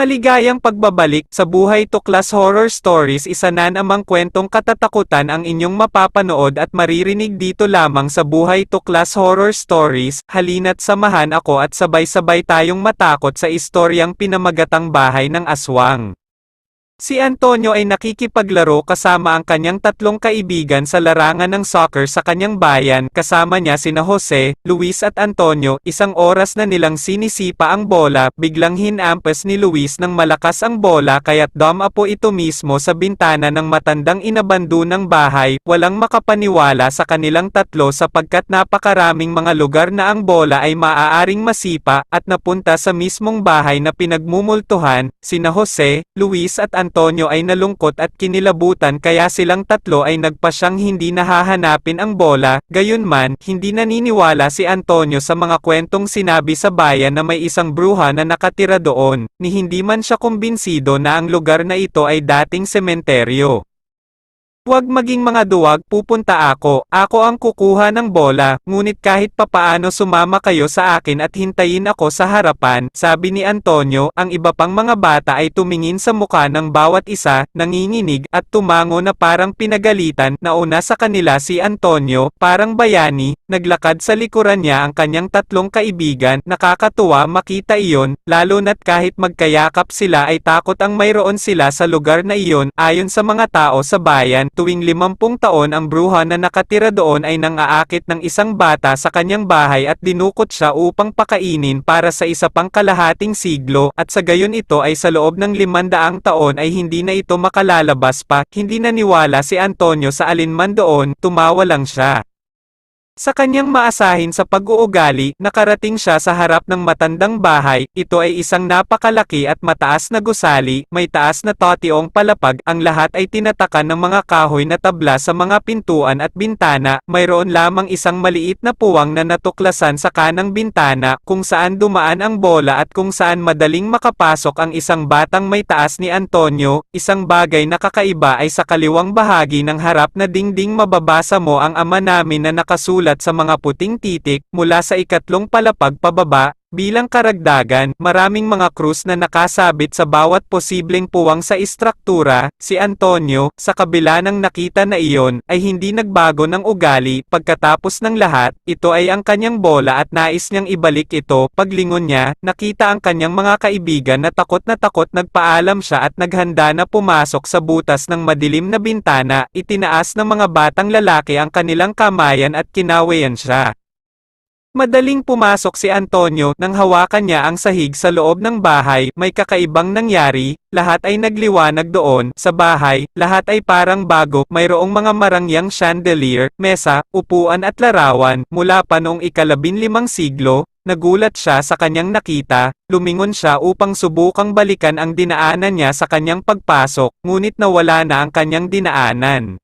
Maligayang pagbabalik sa buhay tuklas horror stories isa na namang kwentong katatakutan ang inyong mapapanood at maririnig dito lamang sa buhay tuklas horror stories, halina't samahan ako at sabay-sabay tayong matakot sa istoryang pinamagatang bahay ng aswang. Si Antonio ay nakikipaglaro kasama ang kanyang tatlong kaibigan sa larangan ng soccer sa kanyang bayan, kasama niya sina Jose, Luis at Antonio, isang oras na nilang sinisipa ang bola, biglang hinampas ni Luis ng malakas ang bola kaya't dumapo ito mismo sa bintana ng matandang inabandu ng bahay, walang makapaniwala sa kanilang tatlo sapagkat napakaraming mga lugar na ang bola ay maaaring masipa, at napunta sa mismong bahay na pinagmumultuhan, sina Jose, Luis at Antonio ay nalungkot at kinilabutan kaya silang tatlo ay nagpasyang hindi nahahanapin ang bola, gayunman, hindi naniniwala si Antonio sa mga kwentong sinabi sa bayan na may isang bruha na nakatira doon, ni hindi man siya kumbinsido na ang lugar na ito ay dating sementeryo. Huwag maging mga duwag, pupunta ako, ako ang kukuha ng bola, ngunit kahit papaano sumama kayo sa akin at hintayin ako sa harapan, sabi ni Antonio, ang iba pang mga bata ay tumingin sa muka ng bawat isa, nanginginig, at tumango na parang pinagalitan, nauna sa kanila si Antonio, parang bayani, naglakad sa likuran niya ang kanyang tatlong kaibigan, nakakatuwa makita iyon, lalo na't kahit magkayakap sila ay takot ang mayroon sila sa lugar na iyon, ayon sa mga tao sa bayan, tuwing limampung taon ang bruha na nakatira doon ay nangaakit ng isang bata sa kanyang bahay at dinukot siya upang pakainin para sa isa pang kalahating siglo, at sa gayon ito ay sa loob ng limandaang taon ay hindi na ito makalalabas pa, hindi naniwala si Antonio sa alinman doon, tumawa lang siya. Sa kanyang maasahin sa pag-uugali, nakarating siya sa harap ng matandang bahay, ito ay isang napakalaki at mataas na gusali, may taas na totiong palapag, ang lahat ay tinatakan ng mga kahoy na tabla sa mga pintuan at bintana, mayroon lamang isang maliit na puwang na natuklasan sa kanang bintana, kung saan dumaan ang bola at kung saan madaling makapasok ang isang batang may taas ni Antonio, isang bagay na kakaiba ay sa kaliwang bahagi ng harap na dingding mababasa mo ang ama namin na nakasulat sa mga puting titik, mula sa ikatlong palapag pababa, Bilang karagdagan, maraming mga krus na nakasabit sa bawat posibleng puwang sa istruktura, si Antonio, sa kabila ng nakita na iyon, ay hindi nagbago ng ugali, pagkatapos ng lahat, ito ay ang kanyang bola at nais niyang ibalik ito, paglingon niya, nakita ang kanyang mga kaibigan na takot na takot nagpaalam siya at naghanda na pumasok sa butas ng madilim na bintana, itinaas ng mga batang lalaki ang kanilang kamayan at kinawayan siya. Madaling pumasok si Antonio nang hawakan niya ang sahig sa loob ng bahay, may kakaibang nangyari, lahat ay nagliwanag doon, sa bahay, lahat ay parang bago, mayroong mga marangyang chandelier, mesa, upuan at larawan, mula pa noong ikalabinlimang siglo, nagulat siya sa kanyang nakita, lumingon siya upang subukang balikan ang dinaanan niya sa kanyang pagpasok, ngunit nawala na ang kanyang dinaanan.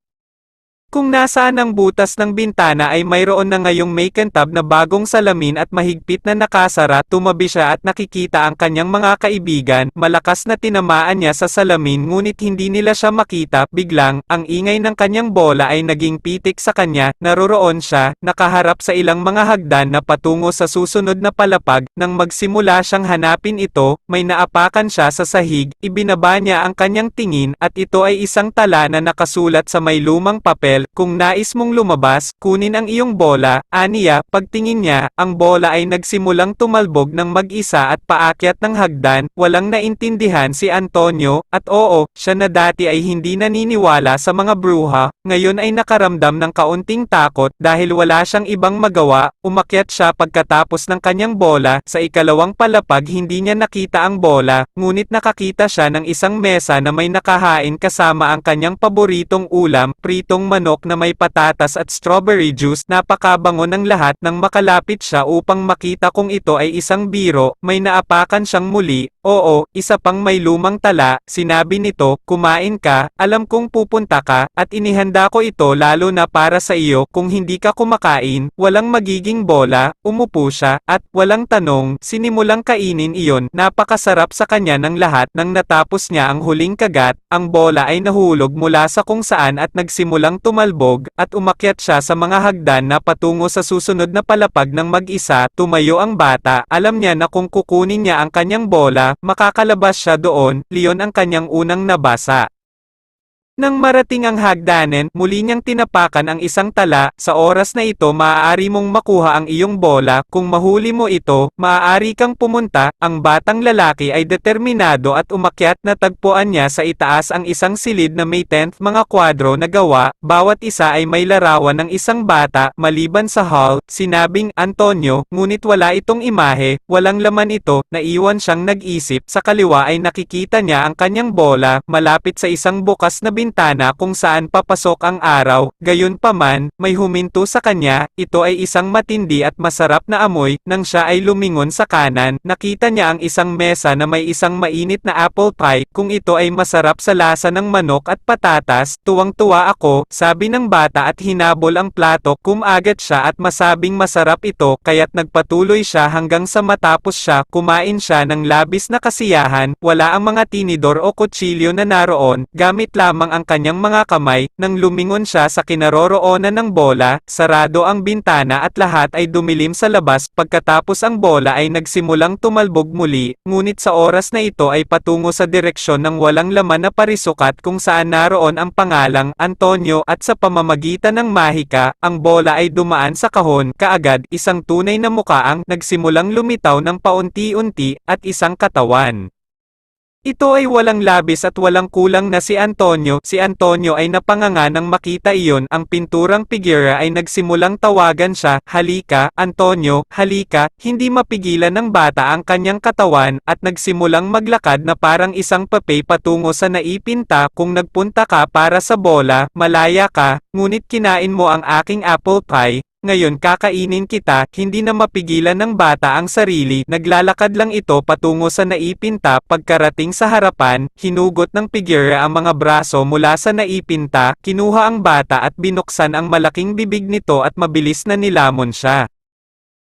Kung nasaan ang butas ng bintana ay mayroon na ngayong may kantab na bagong salamin at mahigpit na nakasara, tumabi siya at nakikita ang kanyang mga kaibigan, malakas na tinamaan niya sa salamin ngunit hindi nila siya makita, biglang, ang ingay ng kanyang bola ay naging pitik sa kanya, naroroon siya, nakaharap sa ilang mga hagdan na patungo sa susunod na palapag, nang magsimula siyang hanapin ito, may naapakan siya sa sahig, ibinaba niya ang kanyang tingin, at ito ay isang tala na nakasulat sa may lumang papel, kung nais mong lumabas, kunin ang iyong bola, aniya, pagtingin niya, ang bola ay nagsimulang tumalbog ng mag-isa at paakyat ng hagdan, walang naintindihan si Antonio, at oo, siya na dati ay hindi naniniwala sa mga bruha, ngayon ay nakaramdam ng kaunting takot dahil wala siyang ibang magawa, umakyat siya pagkatapos ng kanyang bola, sa ikalawang palapag hindi niya nakita ang bola, ngunit nakakita siya ng isang mesa na may nakahain kasama ang kanyang paboritong ulam, pritong manok na may patatas at strawberry juice, napakabango ng lahat nang makalapit siya upang makita kung ito ay isang biro, may naapakan siyang muli, oo, isa pang may lumang tala, sinabi nito, kumain ka, alam kong pupunta ka, at inihanda ko ito lalo na para sa iyo, kung hindi ka kumakain, walang magiging bola, umupo siya, at, walang tanong, sinimulang kainin iyon, napakasarap sa kanya ng lahat, nang natapos niya ang huling kagat, ang bola ay nahulog mula sa kung saan at nagsimulang tumakas tumalbog, at umakyat siya sa mga hagdan na patungo sa susunod na palapag ng mag-isa, tumayo ang bata, alam niya na kung kukunin niya ang kanyang bola, makakalabas siya doon, Leon ang kanyang unang nabasa. Nang marating ang hagdanen, muli niyang tinapakan ang isang tala, sa oras na ito maaari mong makuha ang iyong bola, kung mahuli mo ito, maaari kang pumunta, ang batang lalaki ay determinado at umakyat na tagpuan niya sa itaas ang isang silid na may 10th mga kwadro na gawa, bawat isa ay may larawan ng isang bata, maliban sa hall, sinabing Antonio, ngunit wala itong imahe, walang laman ito, naiwan siyang nag-isip, sa kaliwa ay nakikita niya ang kanyang bola, malapit sa isang bukas na bintana kung saan papasok ang araw, gayunpaman, may huminto sa kanya, ito ay isang matindi at masarap na amoy, nang siya ay lumingon sa kanan, nakita niya ang isang mesa na may isang mainit na apple pie, kung ito ay masarap sa lasa ng manok at patatas, tuwang-tuwa ako, sabi ng bata at hinabol ang plato, kumagat siya at masabing masarap ito, kaya't nagpatuloy siya hanggang sa matapos siya, kumain siya ng labis na kasiyahan, wala ang mga tinidor o kutsilyo na naroon, gamit lamang ang kanyang mga kamay, nang lumingon siya sa kinaroroonan ng bola, sarado ang bintana at lahat ay dumilim sa labas, pagkatapos ang bola ay nagsimulang tumalbog muli, ngunit sa oras na ito ay patungo sa direksyon ng walang laman na parisukat kung saan naroon ang pangalang Antonio at sa pamamagitan ng mahika, ang bola ay dumaan sa kahon, kaagad isang tunay na mukaang nagsimulang lumitaw ng paunti-unti at isang katawan. Ito ay walang labis at walang kulang na si Antonio. Si Antonio ay napanganga nang makita iyon. Ang pinturang figura ay nagsimulang tawagan siya, Halika, Antonio, halika. Hindi mapigilan ng bata ang kanyang katawan, at nagsimulang maglakad na parang isang pape patungo sa naipinta. Kung nagpunta ka para sa bola, malaya ka, ngunit kinain mo ang aking apple pie, ngayon kakainin kita, hindi na mapigilan ng bata ang sarili, naglalakad lang ito patungo sa naipinta, pagkarating sa harapan, hinugot ng figura ang mga braso mula sa naipinta, kinuha ang bata at binuksan ang malaking bibig nito at mabilis na nilamon siya.